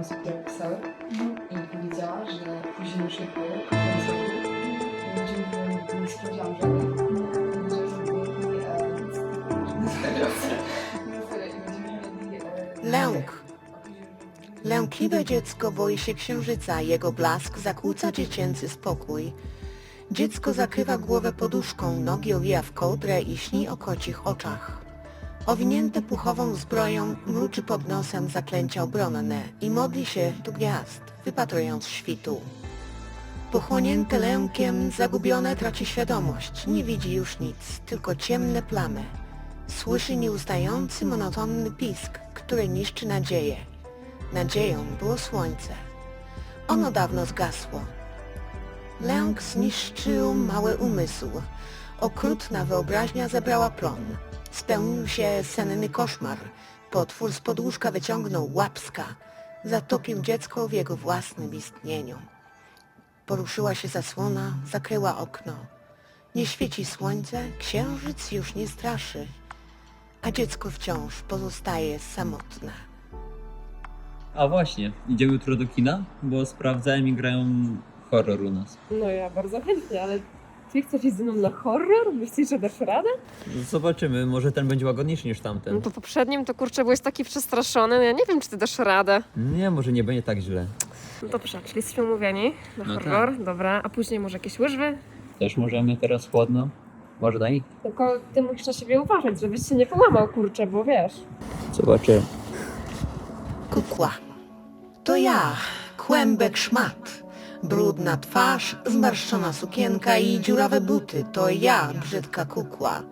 osób, które i powiedziała, że później już nie sprawdziłam że Lęk. Lękliwe dziecko boi się księżyca, jego blask zakłóca dziecięcy spokój. Dziecko zakrywa głowę poduszką, nogi owija w kołdrę i śni o kocich oczach. Owinięte puchową zbroją mruczy pod nosem zaklęcia obronne i modli się do gwiazd, wypatrując świtu. Pochłonięte lękiem, zagubione traci świadomość, nie widzi już nic, tylko ciemne plamy. Słyszy nieustający, monotonny pisk, który niszczy nadzieję. Nadzieją było słońce. Ono dawno zgasło. Lęk zniszczył mały umysł. Okrutna wyobraźnia zebrała plon. Spełnił się senny koszmar. Potwór z podłóżka wyciągnął łapska. Zatopił dziecko w jego własnym istnieniu. Poruszyła się zasłona, zakryła okno. Nie świeci słońce, księżyc już nie straszy, a dziecko wciąż pozostaje samotne. A właśnie, idziemy jutro do kina, bo sprawdzałem i grają horror u nas. No ja bardzo chętnie, ale ty chcesz iść ze mną na horror? Myślisz, że dasz radę? Zobaczymy, może ten będzie łagodniejszy niż No tamten. po poprzednim to kurczę byłeś taki przestraszony, no ja nie wiem, czy ty dasz radę. Nie, może nie będzie tak źle. No dobrze, czyli jesteśmy umówieni na No horror, dobra, a później może jakieś łyżwy? Też możemy teraz chłodno. Może daj? Tylko ty musisz na siebie uważać, żebyś się nie połamał, kurczę, bo wiesz. Zobaczę. Kukła. To ja, kłębek szmat. Brudna twarz, zmarszczona sukienka i dziurawe buty. To ja, brzydka kukła.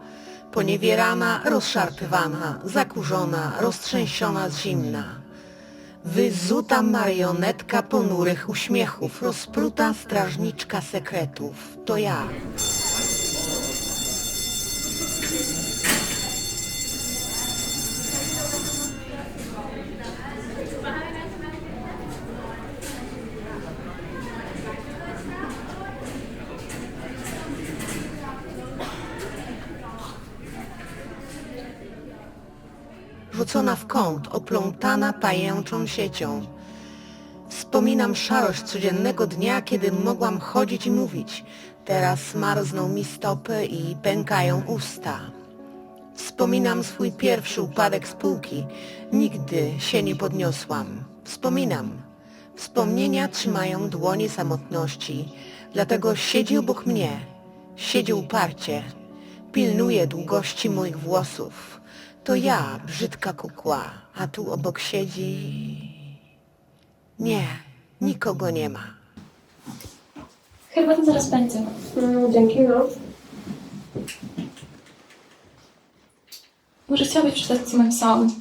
Poniewierana, rozszarpywana, zakurzona, roztrzęsiona z zimna. Wyzuta marionetka ponurych uśmiechów, rozpruta strażniczka sekretów. To ja. Rzucona w kąt, oplątana pajęczą siecią. Wspominam szarość codziennego dnia, kiedy mogłam chodzić i mówić. Teraz marzną mi stopy i pękają usta. Wspominam swój pierwszy upadek spółki. Nigdy się nie podniosłam. Wspominam. Wspomnienia trzymają dłonie samotności. Dlatego siedzi obok mnie. Siedzi uparcie. Pilnuje długości moich włosów. To ja, brzydka kukła, a tu obok siedzi... Nie, nikogo nie ma. Herbata zaraz będzie. Mm, dzięki, no. Może chciałabyś przeczytać, co napisałam?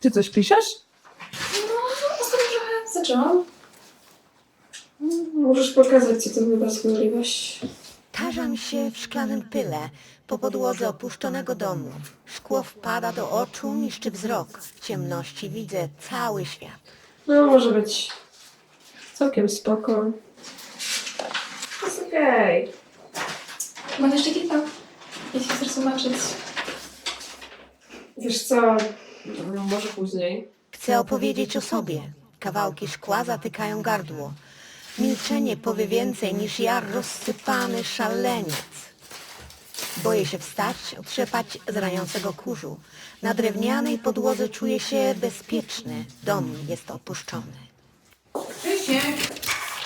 Ty coś piszesz? No, ostatnio trochę zaczęłam. Możesz pokazać, co to wybrać możliwość. Tarzam się w szklanym pyle, po podłodze opuszczonego domu. Szkło wpada do oczu, niszczy wzrok. W ciemności widzę cały świat. No, może być całkiem spoko. Jest okej. Mam jeszcze kilka, jeśli chcesz zobaczyć. Wiesz co, może później. Chcę opowiedzieć o sobie. Kawałki szkła zatykają gardło. Milczenie powie więcej niż jar rozsypany szaleniec. Boję się wstać, otrzepać z raniącego kurzu. Na drewnianej podłodze czuję się bezpieczny. Dom jest opuszczony. Krzysiek,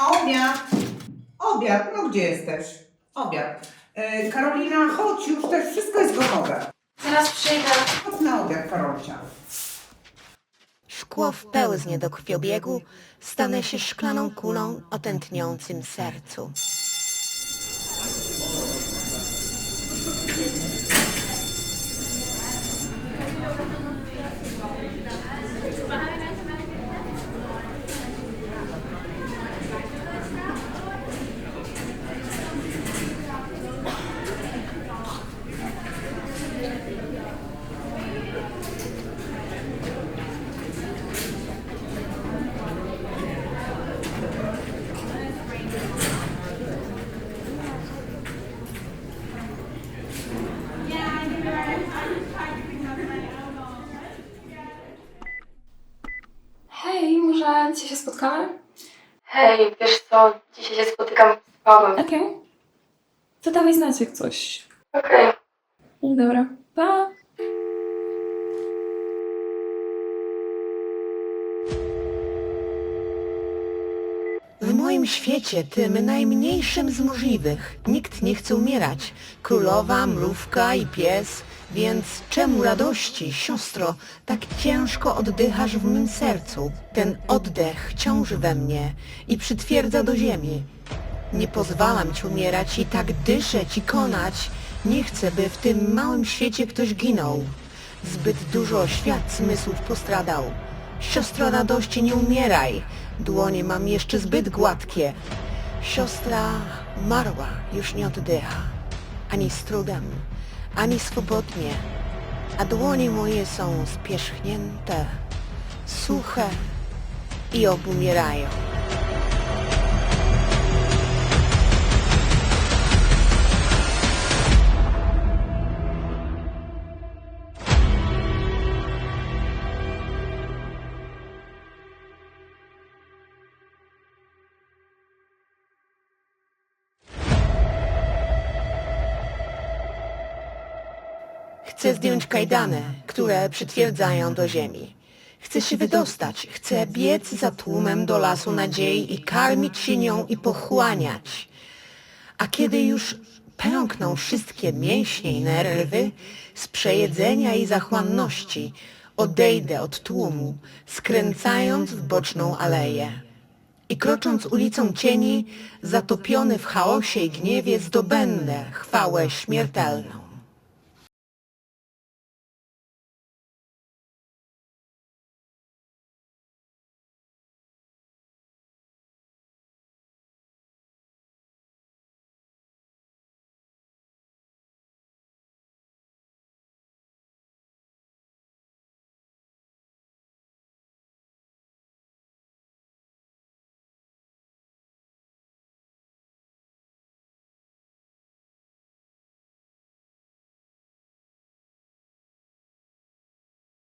obiad. Obiad, no gdzie jesteś? Obiad. E, Karolina, chodź, już też wszystko jest gotowe. Zaraz przyjdę. Chodź na obiad, Karolcia. Szkło wpełznie do krwiobiegu, stanę się szklaną kulą o tętniącym sercu. Bye. Spotkamy? Hej, wiesz co, dzisiaj się spotykam z Pawłem. Okej. To dawaj znać jak coś. Okej. Dobra. Pa! W moim świecie, tym najmniejszym z możliwych, nikt nie chce umierać. Królowa, mrówka i pies, więc czemu radości, siostro, tak ciężko oddychasz w mym sercu? Ten oddech ciąży we mnie i przytwierdza do ziemi. Nie pozwalam ci umierać i tak dyszeć i konać. Nie chcę, by w tym małym świecie ktoś ginął. Zbyt dużo świat zmysłów postradał. Siostro radości, nie umieraj. Dłonie mam jeszcze zbyt gładkie. Siostra marła, już nie oddycha. Ani z trudem, ani swobodnie. A dłonie moje są spierzchnięte, suche i obumierają. Chcę zdjąć kajdany, które przytwierdzają do ziemi. Chcę się wydostać, chcę biec za tłumem do lasu nadziei i karmić się nią i pochłaniać. A kiedy już pękną wszystkie mięśnie i nerwy z przejedzenia i zachłanności, odejdę od tłumu, skręcając w boczną aleję. I krocząc ulicą cieni, zatopiony w chaosie i gniewie, zdobędę chwałę śmiertelną.